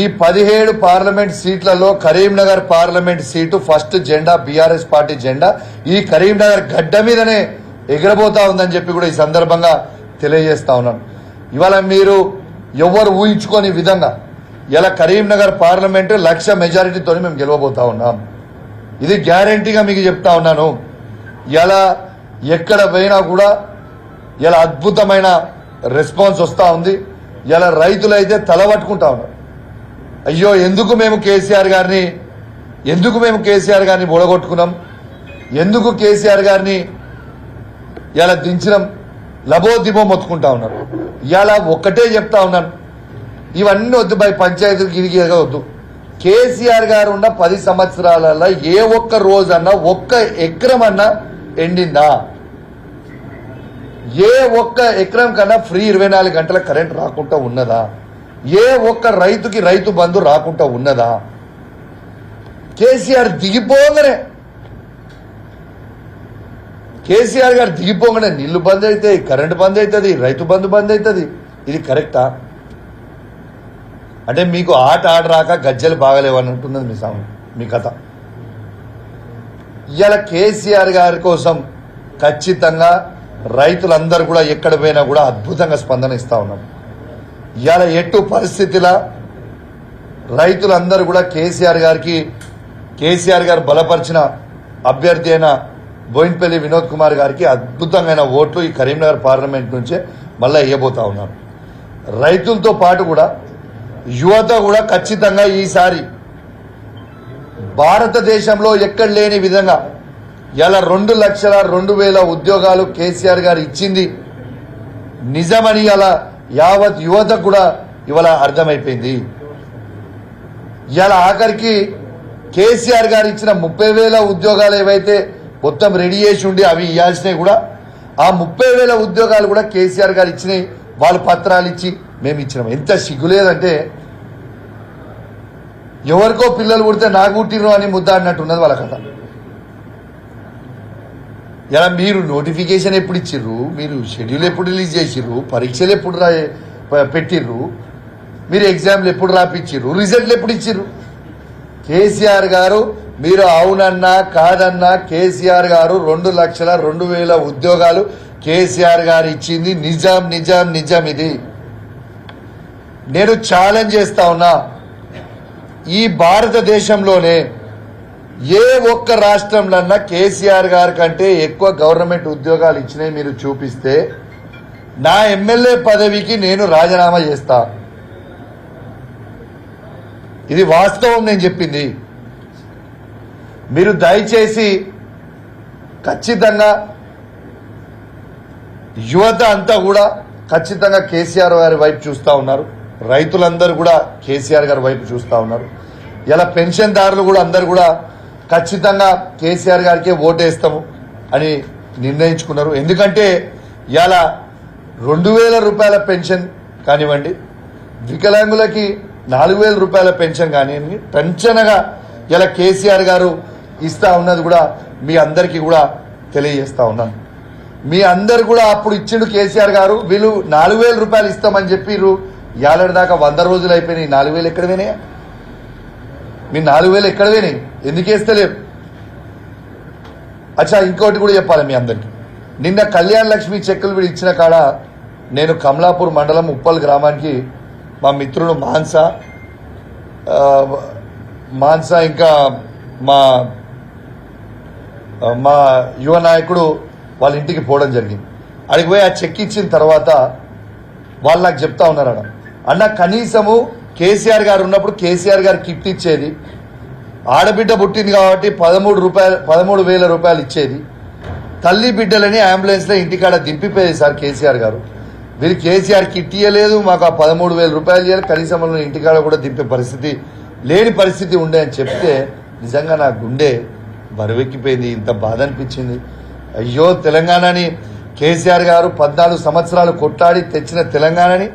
ఈ పదిహేడు పార్లమెంట్ సీట్లలో కరీంనగర్ పార్లమెంట్ సీటు ఫస్ట్ జెండా బీఆర్ఎస్ పార్టీ జెండా. ఈ కరీంనగర్ గడ్డ మీదనే ఎగరబోతా ఉందని చెప్పి కూడా ఈ సందర్భంగా తెలియజేస్తా ఉన్నాను. ఇవాళ మీరు ఎవరు ఊహించుకోని విధంగా ఇలా కరీంనగర్ పార్లమెంటు లక్ష మెజారిటీతో మేము గెలవబోతా ఉన్నాం. ఇది గ్యారంటీగా మీకు చెప్తా ఉన్నాను. ఇలా ఎక్కడ పోయినా కూడా ఇలా అద్భుతమైన రెస్పాన్స్ వస్తూ ఉంది. ఇలా రైతులైతే తలబట్టుకుంటా ఉన్నారు. అయ్యో ఎందుకు మేము కేసీఆర్ గారిని ఎందుకు మేము కేసీఆర్ గారిని బొడగొట్టుకున్నాం? ఎందుకు కేసీఆర్ గారిని ఇలా దించడం లబోదిబో మొత్తుకుంటా ఉన్నారు. ఇవాళ ఒక్కటే చెప్తా ఉన్నాను. ఇవన్నీ వద్దు బై పంచాయతీ గిరిగిరిగా వద్దు కేసీఆర్ గారు ఉన్న పది సంవత్సరాలలో ఏ ఒక్క రోజన్నా ఒక్క ఎకరం అన్నా ఎండిందా? ఏ ఒక్క ఎకరం కన్నా ఫ్రీ ఇరవై నాలుగు గంటల కరెంట్ రాకుండా ఉన్నదా? ఏ ఒక్క రైతుకి రైతు బంధు రాకుండా ఉన్నదా? కేసీఆర్ దిగిపోగానే కేసీఆర్ గారు దిగిపోగానే నీళ్ళు బంద్ అవుతాయి కరెంటు బంద్ అవుతుంది రైతు బంధు బంద్ అవుతుంది ఇది కరెక్టా? అంటే మీకు ఆట ఆట రాక గజ్జలు బాగలేవని అంటున్నది మీ సాము మీ కథ. ఇవాళ కేసీఆర్ గారి కోసం ఖచ్చితంగా రైతులందరూ కూడా ఎక్కడ పోయినా కూడా అద్భుతంగా స్పందన ఇస్తా ఉన్నారు. ఇవాళ ఎట్టు పరిస్థితిలా రైతులందరూ కూడా కేసీఆర్ గారికి కేసీఆర్ గారు బలపరిచిన అభ్యర్థి అయిన బోయిన్పల్లి వినోద్ కుమార్ గారికి అద్భుతమైన ఓట్లు ఈ కరీంనగర్ పార్లమెంట్ నుంచే మళ్ళీ వేయబోతా ఉన్నారు. రైతులతో పాటు కూడా యువత కూడా ఖచ్చితంగా ఈసారి భారతదేశంలో ఎక్కడ లేని విధంగా ఇలా రెండు లక్షల రెండు వేల ఉద్యోగాలు కేసీఆర్ గారు ఇచ్చింది నిజమని అలా యావత్ యువత కూడా ఇవాళ అర్థమైపోయింది. ఇవాళ ఆఖరికి కేసీఆర్ గారు ఇచ్చిన ముప్పై వేల ఉద్యోగాలు ఏవైతే మొత్తం రెడీ చేసి ఉండి అవి ఇవ్వాల్సినవి కూడా ఆ ముప్పై వేల ఉద్యోగాలు కూడా కేసీఆర్ గారు ఇచ్చినాయి వాళ్ళు పత్రాలు ఇచ్చి మేము ఇచ్చినాం. ఎంత సిగ్గులేదంటే ఎవరికో పిల్లలు పుడితే నాకు పుట్టినరు అని ముద్ద అన్నట్టు ఉన్నది వాళ్ళ కథ. ఇలా మీరు నోటిఫికేషన్ ఎప్పుడు ఇచ్చిర్రు? మీరు షెడ్యూల్ ఎప్పుడు రిలీజ్ చేసిర్రు? పరీక్షలు ఎప్పుడు రా పెట్టిర్రు? మీరు ఎగ్జామ్లు ఎప్పుడు రాపిచ్చిర్రు? రిజల్ట్లు ఎప్పుడు ఇచ్చిర్రు? కేసీఆర్ గారు మీరు అవునన్నా కాదన్నా కేసీఆర్ గారు రెండు లక్షల రెండు వేల ఉద్యోగాలు కేసీఆర్ గారు ఇచ్చింది. నిజాం నిజాం నిజాం ఇది. నేను ఛాలెంజ్ చేస్తా ఉన్నా. ఈ భారతదేశంలోనే ఏ ఒక్క రాష్ట్రంలోన్నా కేసీఆర్ గారి కంటే ఎక్కువ గవర్నమెంట్ ఉద్యోగాలు ఇచ్చినాయి మీరు చూపిస్తే నా ఎమ్మెల్యే పదవికి నేను రాజీనామా చేస్తా. ఇది వాస్తవం నేను చెప్పింది. మీరు దయచేసి ఖచ్చితంగా యువత అంతా కూడా ఖచ్చితంగా కేసీఆర్ గారి వైపు చూస్తూ ఉన్నారు. రైతులందరూ కూడా కేసీఆర్ గారి వైపు చూస్తూ ఉన్నారు. ఇలా పెన్షన్దారులు కూడా అందరు కూడా ఖచ్చితంగా కేసీఆర్ గారికే ఓటేస్తాము అని నిర్ణయించుకున్నారు. ఎందుకంటే ఇలా రెండు వేల రూపాయల పెన్షన్ కానివ్వండి వికలాంగులకి నాలుగు వేల రూపాయల పెన్షన్ కానివ్వండి పెన్షన్గా ఇలా కేసీఆర్ గారు ఇస్తా ఉన్నది కూడా మీ అందరికీ కూడా తెలియజేస్తా ఉన్నాను. మీ అందరు కూడా అప్పుడు ఇచ్చిండు కేసీఆర్ గారు వీళ్ళు నాలుగు వేల రూపాయలు ఇస్తామని చెప్పిర్రు. ఏడాది దాకా వంద రోజులు అయిపోయినాయి. నాలుగు వేలు ఎక్కడ పోయినాయా? మీ నాలుగు వేలు ఎక్కడ పోయినాయి ఎందుకు వేస్తలేవు? అచ్చా ఇంకోటి కూడా చెప్పాలి మీ అందరికి. నిన్న కళ్యాణ్ లక్ష్మి చెక్కులు వీడు ఇచ్చిన కాడ నేను కమలాపూర్ మండలం ఉప్పల్ గ్రామానికి మా మిత్రుడు మాన్సా మాన్స మాన్సా ఇంకా మా మా యువ నాయకుడు వాళ్ళ ఇంటికి పోవడం జరిగింది. అడిగిపోయి ఆ చెక్ ఇచ్చిన తర్వాత వాళ్ళు నాకు చెప్తా ఉన్నారు అన్న అన్న కనీసము కేసీఆర్ గారు ఉన్నప్పుడు కేసీఆర్ గారు కిట్ ఇచ్చేది. ఆడబిడ్డ పుట్టింది కాబట్టి పదమూడు రూపాయలు పదమూడు వేల రూపాయలు ఇచ్చేది. తల్లి బిడ్డలని అంబులెన్స్లో ఇంటికాడ దింపిపోయేది సార్ కేసీఆర్ గారు. వీరు కేసీఆర్ కిట్ ఇయ్యలేదు మాకు ఆ పదమూడు వేల రూపాయలు ఇవ్వాలి కనీసం ఇంటికాడ కూడా దింపే పరిస్థితి లేని పరిస్థితి ఉండే అని చెప్తే నిజంగా నా గుండె బరువెక్కిపోయింది ఇంత బాధ అనిపించింది. అయ్యో తెలంగాణని కేసీఆర్ గారు పద్నాలుగు సంవత్సరాలు కొట్లాడి తెచ్చిన తెలంగాణని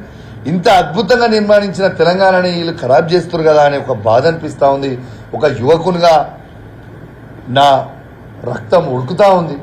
ఇంత అద్భుతంగా నిర్మాణించిన తెలంగాణని వీళ్ళు ఖరాబ్ చేస్తారు కదా అని ఒక బాధ అనిపిస్తూ ఉంది. ఒక యువకునిగా నా రక్తం ఉడుకుతా ఉంది.